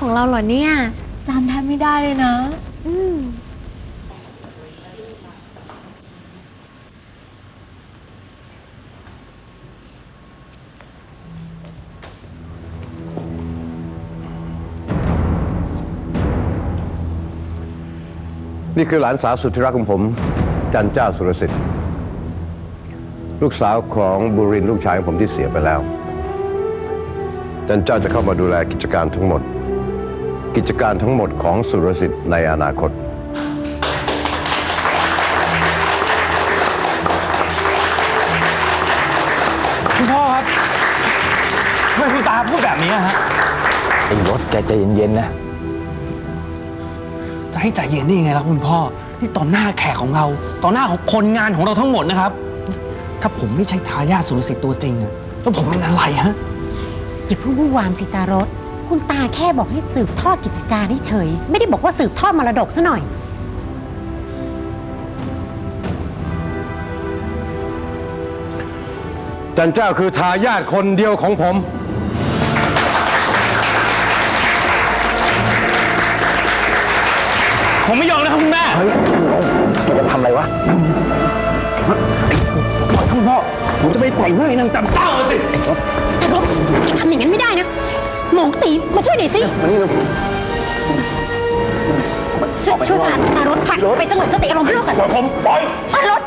จันเจ้าของเราเหรอเนี่ยจำแทบไม่ได้เลยนะ อืมนี่คือหลานสาวสุดที่รักของผม จันเจ้าสุรสิทธิ์ ลูกสาวของบุรินทร์ลูกชายของผมที่เสียไปแล้ว จันเจ้าจะเข้ามาดูแลกิจการทั้งหมด กิจการทั้งหมดของสุรสิทธิ์ในอนาคต คุณพ่อครับทำไมคุณตาพูดแบบนี้อะฮะ ไอ้รถแกใจเย็นๆนะ จะให้ใจเย็นได้ยังไงล่ะคุณพ่อ นี่ต่อหน้าแขกของเรา ต่อหน้าของคนงานของเราทั้งหมดนะครับ ถ้าผมไม่ใช่ทายาทสุรสิทธิ์ตัวจริงอะแล้วผมเป็นอะไรฮะ อย่าเพิ่งวุ่นวามสิตารถ คุณตาแค่บอกให้สืบทอดกิจการเฉยๆไม่ได้บอกว่าสืบทอดมรดกซะหน่อย จันเจ้าคือทายาทคนเดียวของผม ผมไม่ยอมนะครับคุณแม่แกจะทำอะไรวะปล่อยคุณพ่อผมจะไปปล่อยให้นางจันเจ้าสิตารถทำอย่างนั้นไม่ได้นะ หมองตีมาช่วยหน่อยสิช่วยช่วยพาตารถผ่านไปสงบสติอารมณ์ให้เราก่อนปล่อยผมปล่อยตารถ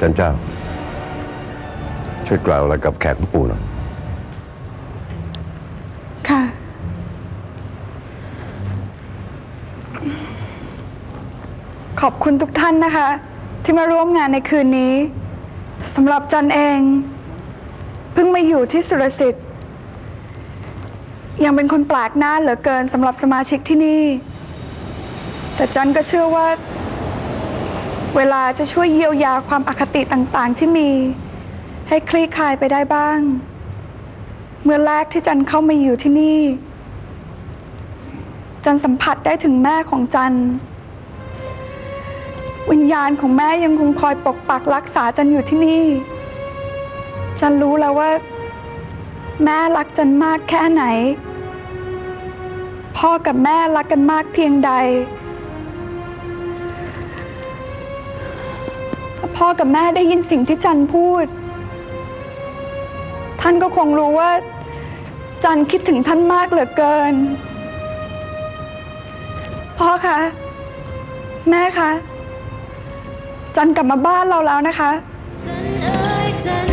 จันเจ้า ช่วยกล่าวอะไรกับแขกของปู่หน่อยค่ะ ขอบคุณทุกท่านนะคะ ที่มาร่วมงานในคืนนี้สำหรับจันเอง เพิ่งมาอยู่ที่สุรสิทธิ์ ยังเป็นคนแปลกหน้าเหลือเกินสำหรับสมาชิกที่นี่ แต่จันก็เชื่อว่า เวลาจะช่วยเยียวยาความอคติต่างๆที่มี ให้คลี่คลายไปได้บ้าง เมื่อแรกที่จันเข้ามาอยู่ที่นี่ จันสัมผัสได้ถึงแม่ของจันวิญญาณของแม่ยังคงคอยปกปักรักษาจันอยู่ที่นี่ จันรู้แล้วว่า แม่รักจันมากแค่ไหน พ่อกับแม่รักกันมากเพียงใดพ่อกับแม่ได้ยินสิ่งที่จันพูด ท่านก็คงรู้ว่า จันคิดถึงท่านมากเหลือเกิน พ่อคะ แม่คะ จันกลับมาบ้านเราแล้วนะคะจันเอ๋ยจัน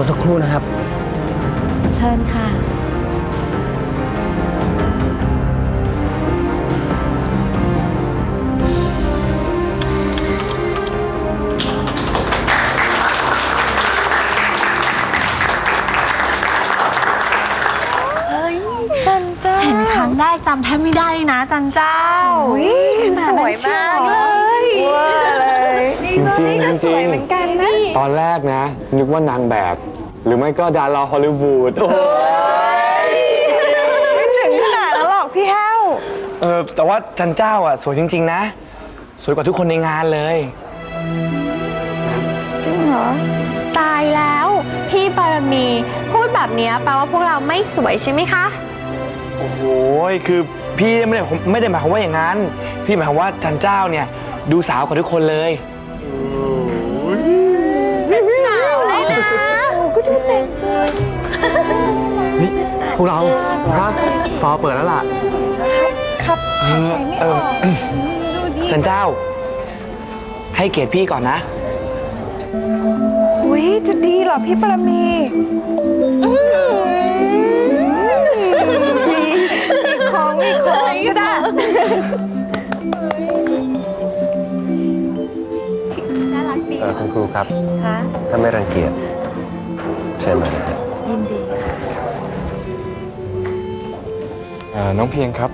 ตัวสักครู่นะครับ เชิญค่ะเห็นครั้งแรกจำแทบไม่ได้เลยนะจันเจ้าสวยมากเลย ว้าเลยนี่ก็นี่ก็สวยเหมือนกันนะตอนแรกนะ นึกว่านางแบบ หรือไม่ก็ดาราฮอลลีวูดโอ้ไม่ถึงขนาดนั้นหรอกพี่แห้วเออแต่ว่าจันเจ้าอะสวยจริง ๆ นะ สวยกว่าทุกคนในงานเลย จริงเหรอ ตายแล้ว พี่ปารมี พูดแบบเนี้ยแปลว่าพวกเราไม่สวยใช่ไหมคะ โอ้โหคือพี่ไม่ได้ไม่ได้หมายความว่าอย่างนั้น พี่หมายความว่าจันเจ้าเนี่ยดูสาวกว่าทุกคนเลย พวกเราครับฟอเปิดแล้วล่ะ ครับหายใจไม่ออกจันเจ้า ให้เกียรติพี่ก่อนนะ อุ้ยจะดีเหรอพี่ปรมีมีมีของมีของก็ได้ น่ารักดีเออคุณครูครับ คะถ้าไม่รังเกียจเชิญมานะฮะยิ นดีน้องเพียงครับ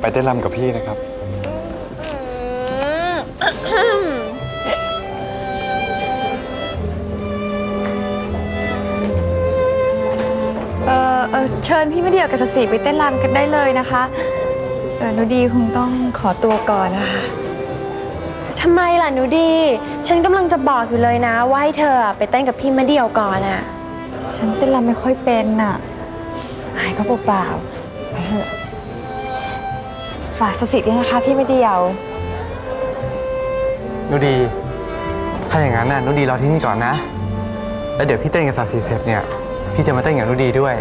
ไปเต้นรำกับพี่นะครับ เออเออเชิญพี่มาเดียวกับสสีไปเต้นรำกันได้เลยนะคะเออหนูดีคงต้องขอตัวก่อนนะคะ ทำไมล่ะหนูดี ฉันกำลังจะบอกอยู่เลยนะว่าให้เธอไปเต้นกับพี่มะเดี่ยวก่อนอะฉันเต้นรำไม่ค่อยเป็นน่ะ หายก็เปล่าๆไปเถอะ ฝากสสิด้วยนะคะพี่ไม่เดียว นุดี ถ้าอย่างนั้นน่ะนุดีรอที่นี่ก่อนนะ แล้วเดี๋ยวพี่เต้นกับสาสีเสร็จเนี่ย พี่จะมาเต้นกับนุดีด้วย